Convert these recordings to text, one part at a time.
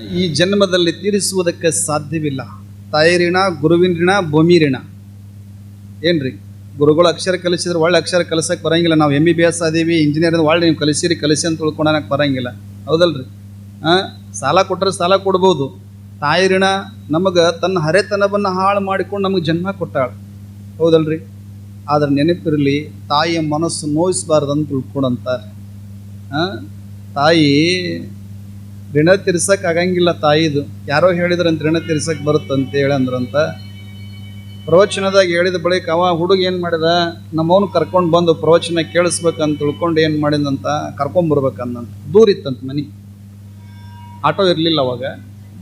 ಈ ಜನ್ಮದಲ್ಲಿ ತೀರಿಸುವುದಕ್ಕೆ ಸಾಧ್ಯವಿಲ್ಲ. ತಾಯಿ ಋಣ ಗುರುವಿನ ಋಣ ಭೂಮಿ ಋಣ ಏನ್ರಿ? ಗುರುಗಳು ಅಕ್ಷರ ಕಲಿಸಿದ್ರೆ ಒಳ್ಳೆ ಅಕ್ಷರ ಕಲಿಸಕ್ಕೆ ಬರಂಗಿಲ್ಲ. ನಾವು ಎಂ ಬಿ ಬಿ ಎಸ್ ಆದೀವಿ ಇಂಜಿನಿಯರ್ ಒಳ್ಳೆ ನೀವು ಕಲಿಸಿರಿ, ಕಲಿಸಿ ಅಂತ ತಿಳ್ಕೊಳಕ್ಕೆ ಬರಂಗಿಲ್ಲ. ಹೌದಲ್ರಿ? ಹಾಂ ಸಾಲ ಕೊಟ್ಟರೆ ಸಾಲ ಕೊಡ್ಬೋದು. ತಾಯಿ ಋಣ ನಮಗೆ ತನ್ನ ಹರೆತನವನ್ನು ಹಾಳು ಮಾಡಿಕೊಂಡು ನಮಗೆ ಜನ್ಮ ಕೊಟ್ಟಾಳ. ಹೌದಲ್ರಿ? ಆದ್ರೆ ನೆನಪಿರಲಿ, ತಾಯಿಯ ಮನಸ್ಸು ನೋಯಿಸಬಾರ್ದು ಅಂತ ತಿಳ್ಕೊಂಡಂತಾರೆ ಹಾಂ ತಾಯಿ ಋಣ ತೀರ್ಸಕ್ಕೆ ಆಗಂಗಿಲ್ಲ ತಾಯಿದು. ಯಾರೋ ಹೇಳಿದ್ರಂತ ಋಣ ತೀರ್ಸಕ್ ಬರುತ್ತಂತ ಹೇಳಂದ್ರಂತ ಪ್ರವಚನದಾಗ ಹೇಳಿದ ಬಳಿಕ ಅವ ಹುಡುಗ ಏನು ಮಾಡಿದ? ನಮ್ಮವನು ಕರ್ಕೊಂಡು ಬಂದು ಪ್ರವಚನ ಕೇಳಿಸ್ಬೇಕಂತ ತಿಳ್ಕೊಂಡು ಏನು ಮಾಡಿದಂತ ಕರ್ಕೊಂಬರ್ಬೇಕಂದಂತ ದೂರಿತ್ತಂತ ಮನೆ. ಆಟೋ ಇರಲಿಲ್ಲ ಅವಾಗ.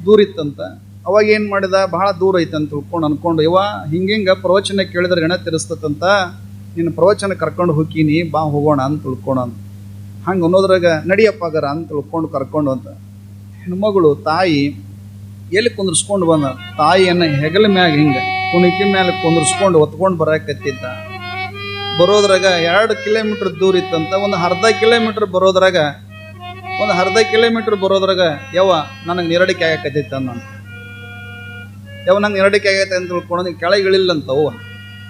ದೂರಿತ್ತಂತ ಅವಾಗ ಏನು ಮಾಡಿದ? ಬಹಳ ದೂರ ಐತಂತ ತಿಳ್ಕೊಂಡು ಅಂದ್ಕೊಂಡು ಇವ ಹಿಂಗೆ ಪ್ರವಚನ ಕೇಳಿದ್ರೆ ಋಣ ತೀರಿಸ್ತತಂತ? ನಿನ್ನ ಪ್ರವಚನ ಕರ್ಕೊಂಡು ಹೋಗೀನಿ ಬಾ ಹೋಗೋಣ ಅಂತ ತಿಳ್ಕೊಣ ಅಂತ ಹಂಗೆ ಅನ್ನೋದ್ರಾಗ ನಡಿಯಪ್ಪಾಗರ ಅಂತ ತಿಳ್ಕೊಂಡು ಕರ್ಕೊಂಡು ಅಂತ ಹೆಣ್ಮಗಳು, ತಾಯಿ ಎಲ್ಲಿ ಕುಂದ್ರಿಸ್ಕೊಂಡು ಬಂದ? ತಾಯಿಯನ್ನು ಹೆಗಲ ಮ್ಯಾಗ ಹಿಂಗೆ, ಕುಣಿಕೆ ಮೇಲೆ ಕುಂದ್ರಿಸ್ಕೊಂಡು ಒತ್ಕೊಂಡು ಬರಕತ್ತಿದ್ದ. ಬರೋದ್ರಾಗ ಎರಡು ಕಿಲೋಮೀಟರ್ ದೂರ ಇತ್ತಂತ, ಒಂದು ಅರ್ಧ ಕಿಲೋಮೀಟರ್ ಬರೋದ್ರಾಗ, ಒಂದು ಅರ್ಧ ಕಿಲೋಮೀಟರ್ ಬರೋದ್ರಾಗ, ಯವ್ವ, ನನಗೆ ನೆರಡಿಕೆ ಆಗಕತ್ತಿತ್ತ ನಾನು ಯಾವ ನಂಗೆ ನೆರಡಿಕೆ ಆಗೈತೆ ಅಂತ ತಿಳ್ಕೊಂಡು ಕೆಳಗೆ ಇಳಿಲ್ಲಂತ ಅವ್ವ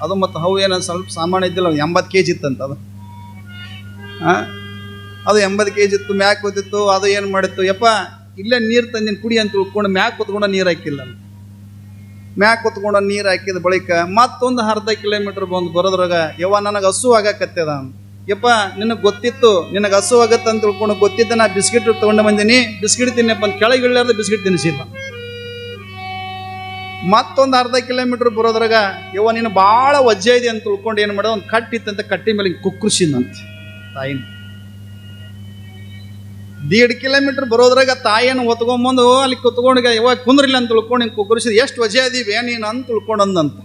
ಅದು ಮತ್ತು ಅವು ಏನು ಸ್ವಲ್ಪ ಸಾಮಾನ್ಯ ಇದ್ದಿಲ್ಲ ಎಂಬತ್ತು ಕೆ ಜಿ ಇತ್ತಂತ ಅದು. ಹಾಂ ಅದು ಎಂಬತ್ತು ಕೆ ಜಿ ಇತ್ತು, ಮ್ಯಾಕ್ ಕೂತಿತ್ತು ಅದು ಏನು ಮಾಡಿತ್ತು? ಯಪ್ಪ ಇಲ್ಲೇ ನೀರು ತಂದಿನ ಕುಡಿ ಅಂತ ತಿಳ್ಕೊಂಡು ಮ್ಯಾಕ್ ಕುತ್ಕೊಂಡು ನೀರು ಹಾಕಿಲ್ಲ. ಮ್ಯಾಕ್ ಕುತ್ಕೊಂಡು ನೀರು ಹಾಕಿದ ಬಳಿಕ ಮತ್ತೊಂದು ಅರ್ಧ ಕಿಲೋಮೀಟರ್ ಬಂದು ಬರೋದ್ರಾಗ, ಯವ್ವ ನನಗೆ ಹಸು ಆಗಕತ್ತದ. ಯಪ್ಪ, ನಿನಗೆ ಗೊತ್ತಿತ್ತು, ನಿನಗೆ ಹಸು ಆಗತ್ತೆ ಅಂತ ತಿಳ್ಕೊಂಡು ಗೊತ್ತಿದ್ದ ನಾ ಬಿಸ್ಕಿಟ್ ತೊಗೊಂಡು ಬಂದೀನಿ, ಬಿಸ್ಕಿಟ್ ತಿನ್ನಪ್ಪ ಅಂತ ಕೆಳಗೆ ಇಳಿಯಾರ್ದ ಬಿಸ್ಕಿಟ್ ತಿನ್ನಿಸಿಲ್ಲ ಮತ್ತೊಂದು ಅರ್ಧ ಕಿಲೋಮೀಟರ್ ಬರೋದ್ರಾಗ, ಯವ್ವ ನೀನು ಭಾಳ ವಜ್ಜೆ ಇದೆ ಅಂತ ತಿಳ್ಕೊಂಡು ಏನು ಮಾಡೋದು, ಒಂದು ಕಟ್ಟಿತ್ತಂತ ಕಟ್ಟಿ ಮೇಲೆ ಕುಕ್ಕೃಸಿದಂತೆ ತಾಯಿನ. ದೀಡ್ ಕಿಲೋಮೀಟರ್ ಬರೋದ್ರಾಗ ತಾಯಿಯನ್ನು ಹೊತ್ಕೊಂಬಂದು ಅಲ್ಲಿ ಕುತ್ಕೊಂಡು ಇವಾಗ ಕುಂದ್ರಿಲ್ಲ ಅಂತ ತಿಳ್ಕೊಂಡು ಹಿಂಗೆ ಕುಕ್ಕರಿಸಿದ ಎಷ್ಟು ವಜೆ ಅದೀವಿ ನೀನು? ಅಂತ ತಿಳ್ಕೊಂಡು ಅಂದಂತ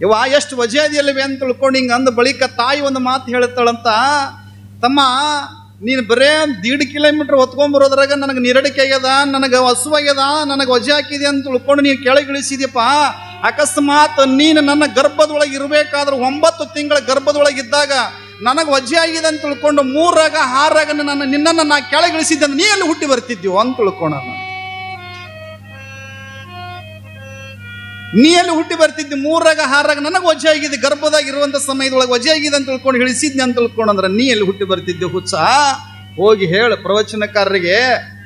ಇವ ಎಷ್ಟು ವಜೆ ಅದಿಯಲ್ವೇ ಅಂತ ತಿಳ್ಕೊಂಡು ಹಿಂಗೆ ಅಂದ ಬಳಿಕ ತಾಯಿ ಒಂದು ಮಾತು ಹೇಳುತ್ತಾಳಂತ ತಮ್ಮ, ನೀನು ಬರೇ ದೀಡ್ ಕಿಲೋಮೀಟರ್ ಹೊತ್ಕೊಂಬರೋದ್ರಾಗ ನನಗೆ ನಿರಡಿಕೆ ಆಗ್ಯದ, ನನಗೆ ಹಸುವಾಗ್ಯದ ನನಗೆ ವಜೆ ಹಾಕಿದೆ ಅಂತ ತಿಳ್ಕೊಂಡು ನೀನು ಕೆಳಗೆ ಇಳಿಸಿದ್ಯಪ್ಪ ಅಕಸ್ಮಾತ್ ನೀನು ನನ್ನ ಗರ್ಭದೊಳಗೆ ಇರಬೇಕಾದ್ರೆ ಒಂಬತ್ತು ತಿಂಗಳ ಗರ್ಭದೊಳಗೆ ಇದ್ದಾಗ ನನಗೆ ವಜ್ಜೆ ಆಗಿದೆ ಅಂತ ತಿಳ್ಕೊಂಡು ಮೂರಾಗ ಹಾರಾಗ ನನ್ನ ನಿನ್ನನ್ನು ನಾ ಕೆಳಗಿಳಿಸಿದ್ದೆ ನೀ ಎಲ್ಲಿ ಹುಟ್ಟಿ ಬರ್ತಿದ್ಯೋ ಅಂತ ತಿಳ್ಕೊಳ ನೀ ಎಲ್ಲಿ ಹುಟ್ಟಿ ಬರ್ತಿದ್ದಿ? ಮೂರಾಗ ಹಾರಾಗ ನನಗೆ ವಜ್ಜೆ ಆಗಿದೆ. ಗರ್ಭದಾಗ ಇರುವಂತ ಸಮಯದೊಳಗೆ ವಜೆ ಆಗಿದೆ ಅಂತ ತಿಳ್ಕೊಂಡು ಇಳಿಸಿದ್ನಿ ಅಂತ ತಿಳ್ಕೊಂಡಂದ್ರೆ ನೀ ಎಲ್ಲಿ ಹುಟ್ಟಿ ಬರ್ತಿದ್ದೆ ಹುಚ್ಚ? ಹೋಗಿ ಹೇಳು ಪ್ರವಚನಕಾರರಿಗೆ,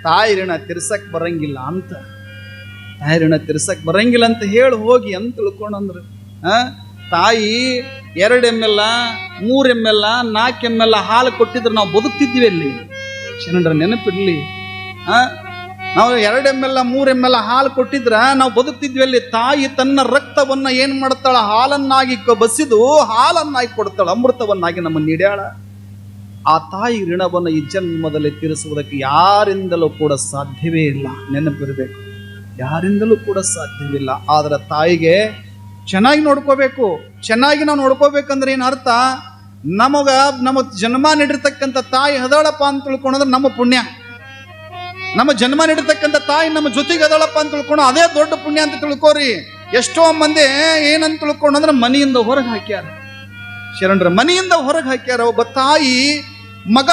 ತಾಯಿ ಋಣ ತಿರ್ಸಕ್ ಬರಂಗಿಲ್ಲ ಅಂತ. ತಾಯಿ ಋಣ ತಿರ್ಸಕ್ ಬರಂಗಿಲ್ಲ ಅಂತ ಹೇಳಿ ಹೋಗಿ ಅಂತ ತಿಳ್ಕೊಂಡಂದ್ರೆ ತಾಯಿ ಎರಡು ಎಂ ಎಲ್ ಮೂರು ಎಂ ಎಲ್ ನಾಲ್ಕು ಎಂ ಎಲ್ ಹಾಲು ಕೊಟ್ಟಿದ್ರೆ ನಾವು ಬದುಕ್ತಿದ್ವಿ ಅಲ್ಲಿ. ಶರಣರ ನೆನಪಿರ್ಲಿ. ನಾವು ಎರಡು ಎಂ ಎಲ್ ಮೂರು ಎಂ ಎಲ್ ಹಾಲು ಕೊಟ್ಟಿದ್ರೆ ನಾವು ಬದುಕ್ತಿದ್ವಿ ಅಲ್ಲಿ. ತಾಯಿ ತನ್ನ ರಕ್ತವನ್ನ ಏನು ಮಾಡ್ತಾಳ? ಹಾಲನ್ನಾಗಿ ಬಸಿದು ಹಾಲನ್ನಾಗಿ ಕೊಡ್ತಾಳ, ಅಮೃತವನ್ನಾಗಿ ನಮ್ಮ ನೀಡ್ಯಾಳ. ಆ ತಾಯಿ ಋಣವನ್ನು ಈ ಜನ್ಮದಲ್ಲಿ ತೀರಿಸುವುದಕ್ಕೆ ಯಾರಿಂದಲೂ ಕೂಡ ಸಾಧ್ಯವೇ ಇಲ್ಲ. ನೆನಪಿರಬೇಕು. ಯಾರಿಂದಲೂ ಕೂಡ ಸಾಧ್ಯವಿಲ್ಲ ಆದರೆ ತಾಯಿಗೆ ಚೆನ್ನಾಗಿ ನೋಡ್ಕೋಬೇಕು. ಚೆನ್ನಾಗಿ ನಾವು ನೋಡ್ಕೋಬೇಕಂದ್ರೆ ಏನು ಅರ್ಥ? ನಮಗ, ನಮ್ಮ ಜನ್ಮ ನೀಡಿರ್ತಕ್ಕಂಥ ತಾಯಿ ಹದಳಪ್ಪ ಅಂತ ತಿಳ್ಕೊಂಡ್ರೆ ನಮ್ಮ ಪುಣ್ಯ. ನಮ್ಮ ಜನ್ಮ ನೀಡಿರ್ತಕ್ಕಂಥ ತಾಯಿ ನಮ್ಮ ಜೊತೆಗೆ ಅದಳಪ್ಪ ಅಂತ ತಿಳ್ಕೊಂಡು ಅದೇ ದೊಡ್ಡ ಪುಣ್ಯ ಅಂತ ತಿಳ್ಕೋರಿ. ಎಷ್ಟೋ ಮಂದಿ ಏನಂತ ತಿಳ್ಕೊಂಡಂದ್ರೆ ಮನೆಯಿಂದ ಹೊರಗೆ ಹಾಕ್ಯಾರ. ಶರಣರ, ಮನೆಯಿಂದ ಹೊರಗೆ ಹಾಕ್ಯಾರ. ಒಬ್ಬ ತಾಯಿ ಮಗ,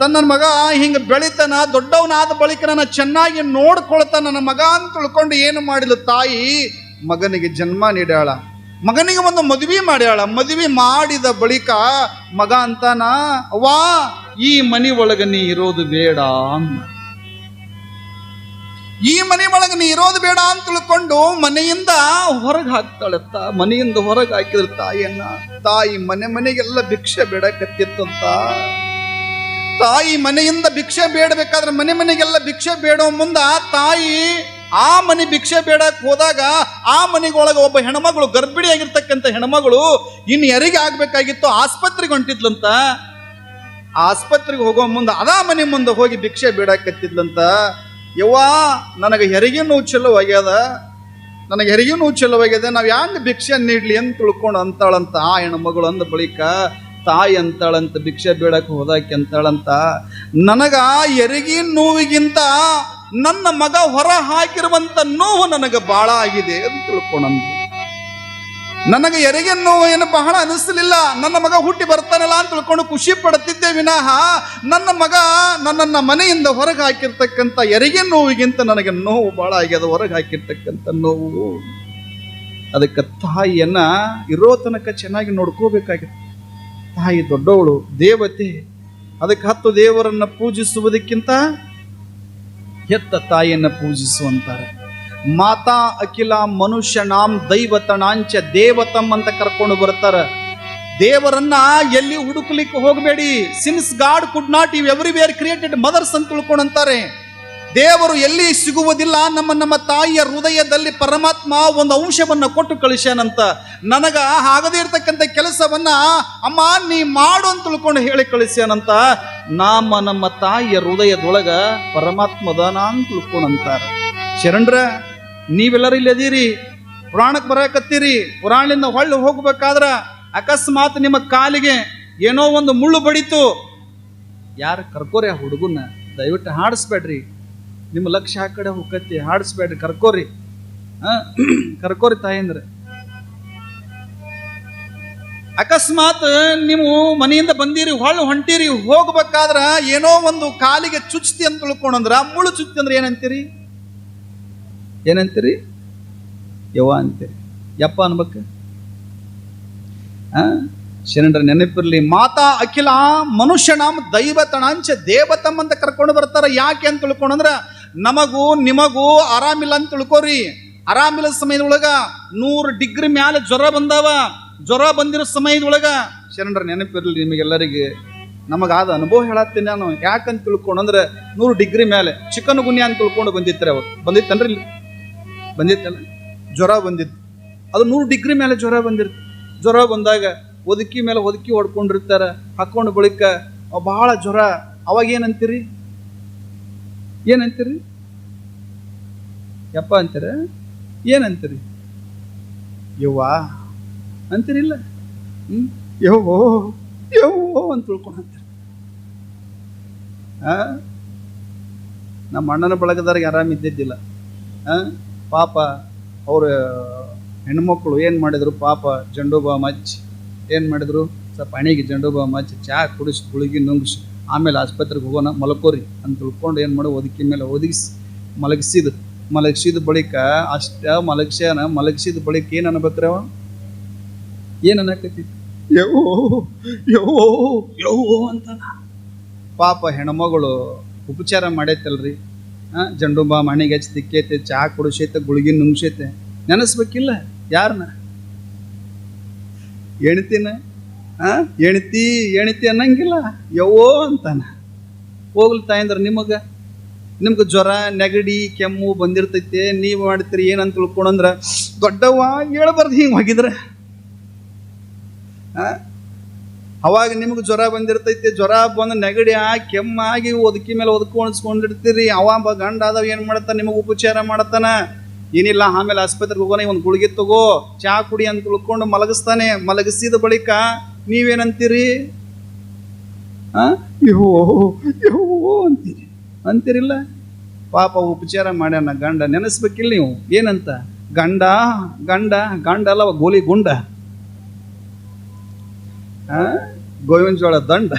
ತನ್ನ ಮಗ ಹಿಂಗೆ ಬೆಳಿತಾನ, ದೊಡ್ಡವನಾದ ಬಳಿಕ ನನ್ನ ಚೆನ್ನಾಗಿ ನೋಡ್ಕೊಳ್ತಾನ ನನ್ನ ಮಗ ಅಂತ ತಿಳ್ಕೊಂಡು ಏನು ಮಾಡಿದ್ಲು ತಾಯಿ? ಮಗನಿಗೆ ಜನ್ಮ ನೀಡ್ಯಾಳ. ಮಗನಿಗೆ ಒಂದು ಮದುವೆ ಮಾಡ್ಯಾಳ. ಮದುವೆ ಮಾಡಿದ ಬಳಿಕ ಮಗ ಅಂತಾನ ವಾ ಈ ಮನೆ ಒಳಗ ನೀ ಇರೋದು ಬೇಡ ಅಂದ. ಈ ಮನೆ ಒಳಗ ನೀ ಇರೋದು ಬೇಡ ಅಂತ ತಿಳ್ಕೊಂಡು ಮನೆಯಿಂದ ಹೊರಗೆ ಹಾಕ್ತಾಳತ್ತ ಮನೆಯಿಂದ ಹೊರಗೆ ಹಾಕಿದ್ರ ತಾಯಿಯನ್ನ ತಾಯಿ ಮನೆ ಮನೆಗೆಲ್ಲ ಭಿಕ್ಷೆ ಬೇಡಕತ್ತಿತ್ತಂತ ತಾಯಿ ಮನೆಯಿಂದ ಭಿಕ್ಷೆ ಬೇಡಬೇಕಾದ್ರೆ ಮನೆ ಮನೆಗೆಲ್ಲ ಭಿಕ್ಷೆ ಬೇಡೋ ಮುಂದ ತಾಯಿ ಆ ಮನೆ ಭಿಕ್ಷೆ ಬೇಡಕ್ಕೆ ಹೋದಾಗ ಆ ಮನೆಗೊಳಗೆ ಒಬ್ಬ ಹೆಣ್ಮಗಳು ಗರ್ಭಿಣಿ ಆಗಿರ್ತಕ್ಕಂಥ ಹೆಣ್ಮಗಳು ಇನ್ನು ಯಾರಿಗೆ ಆಗ್ಬೇಕಾಗಿತ್ತು ಆಸ್ಪತ್ರೆಗೆ ಹೊಂಟಿದ್ಲಂತ, ಆಸ್ಪತ್ರೆಗೆ ಹೋಗೋ ಮುಂದೆ ಅದಾ ಮನೆ ಮುಂದೆ ಹೋಗಿ ಭಿಕ್ಷೆ ಬೇಡಕತ್ತಿದ್ಲಂತ, ಯವ್ವಾ, ನನಗೆ ಹೆರಿಗೆ ನೋವು ಚೆಲ್ಲವಾಗ್ಯದ? ನನಗೆ ಹೆರಿಗೆ ನೋವು ಚೆಲ್ಲವಾಗ್ಯದ? ಆಗ್ಯದ ನಾವು ಯಾಂಗ ಭಿಕ್ಷೆ ನೀಡ್ಲಿ ಅಂತ ತಿಳ್ಕೊಂಡು ಅಂತಾಳಂತ ಆ ಹೆಣ್ಮಗಳು ಅಂದ ಬಳಿಕ, ತಾಯಿ ಅಂತಾಳಂತ ಭಿಕ್ಷೆ ಬೇಡಕ್ಕೆ ಹೋದಾಕೆ ಅಂತಾಳಂತ, ನನಗ ಹೆರಿಗೆ ನೋವಿಗಿಂತ ನನ್ನ ಮಗ ಹೊರ ಹಾಕಿರುವಂತ ನೋವು ನನಗೆ ಬಹಳ ಆಗಿದೆ ಅಂತ ತಿಳ್ಕೊಂಡಂತ. ನನಗೆ ಎರಿಗೆ ನೋವು ಏನು ಬಹಳ ಅನಿಸಲಿಲ್ಲ. ನನ್ನ ಮಗ ಹುಟ್ಟಿ ಬರ್ತಾನಲ್ಲ ಅಂತ ತಿಳ್ಕೊಂಡು ಖುಷಿ ಪಡುತ್ತಿದ್ದೆ ವಿನಃ ನನ್ನ ಮಗ ನನ್ನನ್ನ ಮನೆಯಿಂದ ಹೊರಗೆ ಹಾಕಿರ್ತಕ್ಕಂಥ ಎರಿಗೆ ನೋವಿಗಿಂತ ನನಗೆ ನೋವು ಬಹಳ ಆಗ್ಯದ ಹೊರಗೆ ಹಾಕಿರ್ತಕ್ಕಂಥ ನೋವು. ಅದಕ್ಕೆ ತಾಯಿಯನ್ನ ಇರೋ ತನಕ ಚೆನ್ನಾಗಿ ನೋಡ್ಕೋಬೇಕಾಗಿತ್ತು. ತಾಯಿ ದೊಡ್ಡವಳು, ದೇವತೆ. ಅದಕ್ಕೆ ಹತ್ತು ದೇವರನ್ನ ಪೂಜಿಸುವುದಕ್ಕಿಂತ ಹೆತ್ತ ತಾಯಿಯನ್ನು ಪೂಜಿಸುವಂತಾರೆ. ಮಾತಾ ಅಖಿಲ ಮನುಷ್ಯ ನಾಮ್ ದೈವತನಾಂಚ ದೇವತಂ ಅಂತ ಕರ್ಕೊಂಡು ಬರ್ತಾರೆ. ದೇವರನ್ನ ಎಲ್ಲಿ ಹುಡುಕ್ಲಿಕ್ಕೆ ಹೋಗಬೇಡಿ? Since God could not be everywhere created mothers ಅಂತ ತಿಳ್ಕೊಂಡಂತಾರೆ. ದೇವರು ಎಲ್ಲಿ ಸಿಗುವುದಿಲ್ಲ ನಮ್ಮ ನಮ್ಮ ತಾಯಿಯ ಹೃದಯದಲ್ಲಿ ಪರಮಾತ್ಮ ಒಂದು ಅಂಶವನ್ನು ಕೊಟ್ಟು ಕಳಿಸ್ಯಾನಂತ ನನಗ ಆಗದೇ ಇರತಕ್ಕಂಥ ಕೆಲಸವನ್ನ ಅಮ್ಮ ನೀ ಮಾಡು ಅಂತ ತಿಳ್ಕೊಂಡು ಹೇಳಿ ಕಳಿಸ್ಯಾನಂತ ನಮ್ಮ ನಮ್ಮ ತಾಯಿಯ ಹೃದಯದೊಳಗ ಪರಮಾತ್ಮದಾನ ಅಂತ ತಿಳ್ಕೊಂಡಂತಾರ ಶರಣ್ರ, ನೀವೆಲ್ಲರೂ ಇಲ್ಲಿ ಅದೀರಿ, ಪುರಾಣಕ್ಕೆ ಬರಕತ್ತೀರಿ, ಪುರಾಣದಿಂದ ಹೊಳ್ಳಿ ಹೋಗ್ಬೇಕಾದ್ರ ಅಕಸ್ಮಾತ್ ನಿಮ್ಮ ಕಾಲಿಗೆ ಏನೋ ಒಂದು ಮುಳ್ಳು ಬಡಿತು. ಯಾರು ಕರ್ಕೋರಿ ಆ ಹುಡುಗನ್ನ ದಯವಿಟ್ಟು ಹಾಡಿಸ್ಬೇಡ್ರಿ. ನಿಮ್ಮ ಲಕ್ಷ್ಯ ಆ ಕಡೆ ಹೋಗತ್ತಿ ಹಾಡಿಸ್ಬೇಡ್ರಿ ಕರ್ಕೋರಿ. ಆ, ಕರ್ಕೋರಿ ತಾಯಂದ್ರೆ ಅಕಸ್ಮಾತ್ ನೀವು ಮನೆಯಿಂದ ಬಂದಿರಿ ಹೊಳ್ಳು ಹೊಂಟಿರಿ ಹೋಗ್ಬೇಕಾದ್ರ ಏನೋ ಒಂದು ಕಾಲಿಗೆ ಚುಚ್ತಿ ಅಂತ ತಿಳ್ಕೊಂಡಂದ್ರ ಮುಳು ಚುಚ್ತಿ ಅಂದ್ರೆ ಏನಂತೀರಿ? ಏನಂತೀರಿ? ಯವ ಅಂತೀರಿ. ಯಪ್ಪ ಅನ್ಬೇಕ. ಶರಣರ ನೆನಪಿರ್ಲಿ ಮಾತಾ ಅಖಿಲ ಮನುಷ್ಯನಾಮ ದೈವತಣಾಂಚ ದೇವತಮ್ ಅಂತ ಕರ್ಕೊಂಡು ಬರ್ತಾರ ಯಾಕೆ ಅಂತ ತಿಳ್ಕೊಂಡ್ರ ನಮಗೂ, ನಿಮಗೂ ಆರಾಮಿಲ್ಲ ಅಂತ ತಿಳ್ಕೊರಿ. ಆರಾಮಿಲ್ಲ ಸಮಯದೊಳಗ ನೂರು ಡಿಗ್ರಿ ಮ್ಯಾಲೆ ಜ್ವರ ಬಂದಾವ. ಜ್ವರ ಬಂದಿರೋ ಸಮಯದೊಳಗ ಶರಣರ ನೆನಪಿರಲಿ ನಿಮಗೆಲ್ಲರಿಗೆ. ನಮಗಾದ ಅನುಭವ ಹೇಳತ್ತೀನಿ ನಾನು. ಯಾಕಂತ ತಿಳ್ಕೊಂಡು ಅಂದ್ರೆ ನೂರು ಡಿಗ್ರಿ ಮೇಲೆ ಚಿಕನ್ ಗುನ್ಯ ಅಂತ ತಿಳ್ಕೊಂಡು ಬಂದಿತ್ತಾರೆ ಅವತ್ತು ಬಂದಿತ್ತನ್ರಿ ಬಂದಿತ್ತಲ್ಲ ಜ್ವರ ಬಂದಿತ್ತು. ಅದು ನೂರು ಡಿಗ್ರಿ ಮೇಲೆ ಜ್ವರ ಬಂದಿರ್ತ ಜ್ವರ ಬಂದಾಗ ಒದಕಿ ಮೇಲೆ ಒದಕಿ ಹೊಡ್ಕೊಂಡಿರ್ತಾರೆ. ಹಾಕೊಂಡು ಬಳಿಕ ಭಾಳ ಜ್ವರ. ಅವಾಗ ಏನಂತೀರಿ ಏನಂತೀರಿ? ಯಪ್ಪ ಅಂತೀರ? ಏನಂತೀರಿ? ಯವ್ವ? ಅಂತೀರಿಲ್ಲ? ಹ್ಞೂ ಯವ್ವೋ? ಅಂತ ತಿಳ್ಕೊಂಡು ಅಂತೀರಿ. ಆ? ನಮ್ಮ ಅಣ್ಣನ ಬಳಗದವ್ರಿಗೆ ಆರಾಮ ಇದ್ದಿದ್ದಿಲ್ಲ? ಪಾಪ ಅವ್ರ ಹೆಣ್ಮಕ್ಳು ಏನು ಮಾಡಿದ್ರು? ಪಾಪ ಜಂಡು ಬಾಮ್ ಹಚ್ಚಿ ಏನು ಮಾಡಿದ್ರು? ಸ್ವಲ್ಪ ಹಣಿಗೆ ಜಂಡು ಬಾಮ್ ಹಚ್ಚಿ ಚಹಾ ಕುಡಿಸಿ ಗುಳಿಗೆ ನುಂಗಿಸಿ. ಆಮೇಲೆ ಆಸ್ಪತ್ರೆಗೆ ಹೋಗೋಣ, ಮಲ್ಕೋರಿ ಅಂತ ತಿಳ್ಕೊಂಡು ಏನು ಮಾಡಿ ಒದಕಿ ಮೇಲೆ ಒದಗಿಸಿ, ಮಲಗಿಸಿದ. ಮಲಗಿಸಿದ ಬಳಿಕ ಅಷ್ಟ ಮಲಗಿಸ್ಯಾನ, ಮಲಗಿಸಿದ ಬಳಿಕ ಏನು ಅನ್ಬೇಕ್ರಿ ಅವ ಏನು ಅನ್ನಕತಿ ಯೋ ಯೋ ಯೋ ಅಂತ. ಪಾಪ ಹೆಣ್ಮಗಳು ಉಪಚಾರ ಮಾಡೈತಲ್ರಿ. ಹಾಂ ಜಂಡು ಬಾ ಹಚ್ಚಿ ತಿಕ್ಕೈತೆ ಚಹಾ ಕುಡಿಸೈತೆ, ಗುಳಿಗೆ ನುಂಗ್ಸೈತೆ. ನೆನೆಸ್ಬೇಕಿಲ್ಲ ಯಾರನ್ನ ಎಣ್ತಿನ ಆ ಎಣ್ತಿ, ಎಣಿತಿ ಅನ್ನಂಗಿಲ್ಲ. ಯವ್ವ ಅಂತಾನ. ಹೋಗ್ಲಿ ತಾಯಂದ್ರ, ನಿಮಗೆ, ನಿಮ್ಗೆ ಜ್ವರ, ನೆಗಡಿ, ಕೆಮ್ಮು ಬಂದಿರ್ತೈತೆ, ನೀವು ಮಾಡ್ತೀರಿ ಏನಂತ ತಿಳ್ಕೊಂಡ್ರ ದೊಡ್ಡವ್ವ ಹೇಳ್ಬಾರ್ದು ಹಿಂಗೆ ಹೋಗಿದ್ರೆ. ಅವಾಗ ನಿಮ್ಗೆ ಜ್ವರ ಬಂದಿರ್ತೈತಿ, ಜ್ವರ ಬಂದು ನೆಗಡಿ ಆ ಕೆಮ್ಮಾಗಿ ಒದಕಿ ಮೇಲೆ ಒದಕೊಂಡಿರ್ತೀರಿ ಅವ ಗಂಡ ಆದವ ಏನು ಮಾಡ್ತಾನೆ ನಿಮಗೆ ಉಪಚಾರ ಮಾಡ್ತಾನೆ ಏನಿಲ್ಲ, ಆಮೇಲೆ ಆಸ್ಪತ್ರೆಗೆ ಹೋಗೋಣ ಒಂದು ಗುಳಿಗೆ ತಗೋ, ಚಾ ಕುಡಿ ಅಂತ ತಿಳ್ಕೊಂಡು ಮಲಗಿಸ್ತಾನೆ. ಮಲಗಿಸಿದ ಬಳಿಕ ನೀವೇನಂತೀರಿ? ಯೋ ಯೋ ಅಂತೀರಿ. ಅಂತೀರಿಲ್ಲ? ಪಾಪ ಉಪಚಾರ ಮಾಡ್ಯಾನ ಗಂಡ, ನೆನೆಸ್ಬೇಕಿಲ್ಲ ನೀವು? ಏನಂತ? ಗಂಡ ಗಂಡ ಗಂಡ ಅಲ್ಲವ ಗೋಲಿ ಗುಂಡ? ಗೋವಿನ ಜೋಳ ದಂಡ?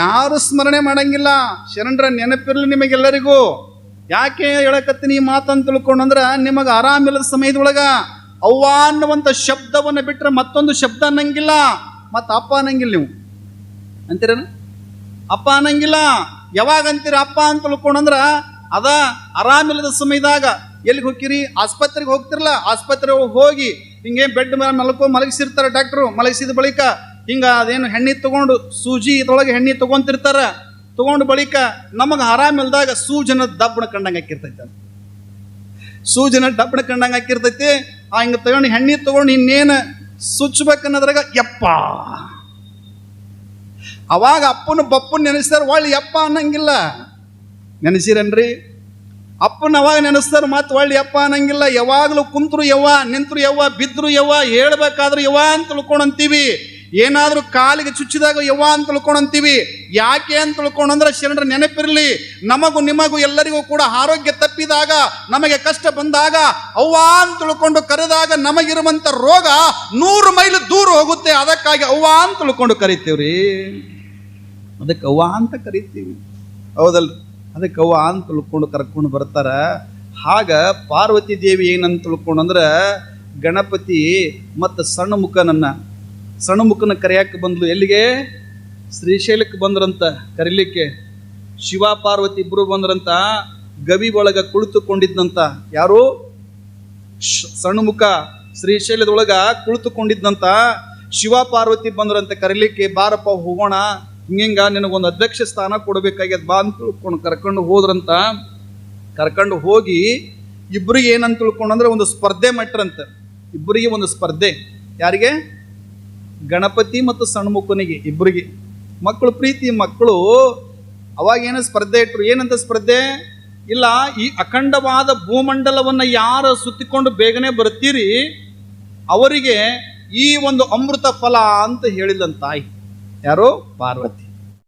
ಯಾರು ಸ್ಮರಣೆ ಮಾಡಂಗಿಲ್ಲ? ಶರಣರ ನೆನಪಿರ್ಲಿ ನಿಮಗೆಲ್ಲರಿಗೂ. ಯಾಕೆ ಹೇಳಕತ್ತೀನಿ ಈ ಮಾತನ್ನು ತಿಳ್ಕೊಂಡಂದ್ರ ನಿಮಗೆ ಆರಾಮಿಲ್ಲದ ಸಮಯದೊಳಗ. ಅವ್ವ ಅನ್ನುವಂಥ ಶಬ್ದವನ್ನು ಬಿಟ್ಟರೆ ಮತ್ತೊಂದು ಶಬ್ದ ಅನ್ನಂಗಿಲ್ಲ. ಮತ್ತು ಅಪ್ಪ ಅನ್ನಂಗಿಲ್ಲ ನೀವು. ಅಂತೀರೇನ? ಅಪ್ಪ ಅನ್ನಂಗಿಲ್ಲ. ಯಾವಾಗ ಅಂತೀರ ಅಪ್ಪ ಅಂತ ತಿಳ್ಕೊಂಡಂದ್ರ ಅದ ಆರಾಮಿಲ್ಲದ ಸಮಯದಾಗ ಎಲ್ಲಿಗೆ ಹೋಗಿರಿ ಆಸ್ಪತ್ರೆಗೆ ಹೋಗ್ತಿರಲ್ಲ ಆಸ್ಪತ್ರೆಗೆ ಹೋಗಿ ಹಿಂಗೆ ಬೆಡ್ ಮೇಲೆ ಮಲ್ಕೊ, ಮಲಗಿಸಿರ್ತಾರೆ ಡಾಕ್ಟ್ರು ಮಲಗಿಸಿದ ಬಳಿಕ ಹಿಂಗೆ ಅದೇನು ಹೆಣ್ಣಿ ತಗೊಂಡು ಸೂಜಿ ಇದ್ರೊಳಗೆ ಹೆಣ್ಣಿ ತಗೊಂತಿರ್ತಾರ. ತಗೊಂಡು ಬಳಿಕ ನಮಗೆ ಆರಾಮಿಲ್ದಾಗ ಸೂಜನ ದಬ್ಬಣ ಕಂಡಂಗೆ ಹಾಕಿರ್ತೈತೆ. ಸೂಜನ ಡಬ್ಬಣ ಕಂಡಂಗೆ ಹಾಕಿರ್ತೈತಿ. ಹಿಂಗೆ ತಗೊಂಡು ಹೆಣ್ಣಿ ತಗೊಂಡು ಇನ್ನೇನು ಸುಚ್ಚಬೇಕನ್ನೋದ್ರಾಗ ಯಪ್ಪ. ಅವಾಗ ಅಪ್ಪನ ಬಪ್ಪನ ನೆನೆಸ್ತಾರೆ, ಒಳ್ಳೆ ಯಪ್ಪ ಅನ್ನಂಗಿಲ್ಲ. ನೆನೆಸಿರನ್ರಿ? ಅಪ್ಪನ ಅವಾಗ ನೆನೆಸ್ತಾರೆ, ಮತ್ತೆ ಒಳ್ಳೆ ಯಪ್ಪ ಅನ್ನಂಗಿಲ್ಲ. ಯಾವಾಗಲೂ ಕುಂತರು ಯವ್ವ, ನಿಂತರು ಯವ್ವ, ಬಿದ್ರು ಯವ್ವ, ಹೇಳ್ಬೇಕಾದ್ರೂ ಯವ್ವ ಅಂತ ತಿಳ್ಕೊಂಡಂತೀವಿ. ಏನಾದ್ರೂ ಕಾಲಿಗೆ ಚುಚ್ಚಿದಾಗ ಯವ್ವ ಅಂತ ತಿಳ್ಕೊಂಡಂತೀವಿ. ಯಾಕೆ ಅಂತ ತಿಳ್ಕೊಂಡಂದ್ರೆ ಶರಣರ ನೆನಪಿರಲಿ. ನಮಗೂ ನಿಮಗೂ ಎಲ್ಲರಿಗೂ ಕೂಡ ಆರೋಗ್ಯ ತಪ್ಪಿದಾಗ, ನಮಗೆ ಕಷ್ಟ ಬಂದಾಗ, ಅವ್ವ ಅಂತ ತಿಳ್ಕೊಂಡು ಕರೆದಾಗ ನಮಗಿರುವಂಥ ರೋಗ ನೂರು ಮೈಲು ದೂರ ಹೋಗುತ್ತೆ. ಅದಕ್ಕಾಗಿ ಅವ್ವ ಅಂತ ತಿಳ್ಕೊಂಡು ಕರಿತೀವ್ರಿ. ಅದಕ್ಕೆ ಅವ್ವ ಅಂತ ಕರಿತೀವಿ. ಹೌದಲ್ ಅದಕ್ಕೆ ಅವ್ವ ಅಂತ ತಿಳ್ಕೊಂಡು ಕರ್ಕೊಂಡು ಬರ್ತಾರ. ಆಗ ಪಾರ್ವತಿ ದೇವಿ ಏನಂತ ತಿಳ್ಕೊಂಡು ಅಂದ್ರೆ ಗಣಪತಿ ಮತ್ತು ಸಣ್ಣ ಮುಖನನ್ನ ಸಣ್ಣ ಮುಖನ ಕರೆಯಕ್ಕೆ ಬಂದ್ಲು. ಎಲ್ಲಿಗೆ? ಶ್ರೀಶೈಲಕ್ಕೆ ಬಂದ್ರಂತ ಕರಿಲಿಕ್ಕೆ. ಶಿವ ಪಾರ್ವತಿ ಇಬ್ಬರು ಬಂದ್ರಂತ ಗವಿ ಒಳಗ ಕುಳಿತುಕೊಂಡಿದ್ದಂತ ಯಾರು? ಸಣ್ಣಮುಖ ಸಣ್ಣ ಮುಖ ಶ್ರೀಶೈಲದೊಳಗ ಕುಳಿತುಕೊಂಡಿದ್ದಂತ ಶಿವ ಪಾರ್ವತಿ ಬಂದ್ರಂತ ಕರಿಲಿಕ್ಕೆ, ಬಾರಪ್ಪ, ಹೋಗೋಣ. ಹಿಂಗಿಂಗ ನಿನಗೊಂದು ಅಧ್ಯಕ್ಷ ಸ್ಥಾನ ಕೊಡಬೇಕಾಗ್ಯದ, ಬಾ ಅಂತ ತಿಳ್ಕೊಂಡು ಕರ್ಕೊಂಡು ಹೋದ್ರಂತ. ಕರ್ಕೊಂಡು ಹೋಗಿ ಇಬ್ಬರಿಗೆ ಏನಂತ ತಿಳ್ಕೊಂಡಂದ್ರೆ ಒಂದು ಸ್ಪರ್ಧೆ ಮಟ್ರಂತ ಇಬ್ಬರಿಗೆ ಒಂದು ಸ್ಪರ್ಧೆ. ಯಾರಿಗೆ? ಗಣಪತಿ ಮತ್ತು ಸಣ್ಮುಖನಿಗೆ ಇಬ್ಬರಿಗೆ ಮಕ್ಕಳು ಪ್ರೀತಿ, ಮಕ್ಕಳು ಅವಾಗ ಏನು ಸ್ಪರ್ಧೆ ಇಟ್ರು? ಏನಂತ ಸ್ಪರ್ಧೆ? ಇಲ್ಲ, ಈ ಅಖಂಡವಾದ ಭೂಮಂಡಲವನ್ನ ಯಾರು ಸುತ್ತಿಕೊಂಡು ಬೇಗನೆ ಬರ್ತೀರಿ? ಅವರಿಗೆ ಈ ಒಂದು ಅಮೃತ ಫಲ ಅಂತ ಹೇಳಿದಂತಾಯಿ. ಯಾರು? ಪಾರ್ವತಿ.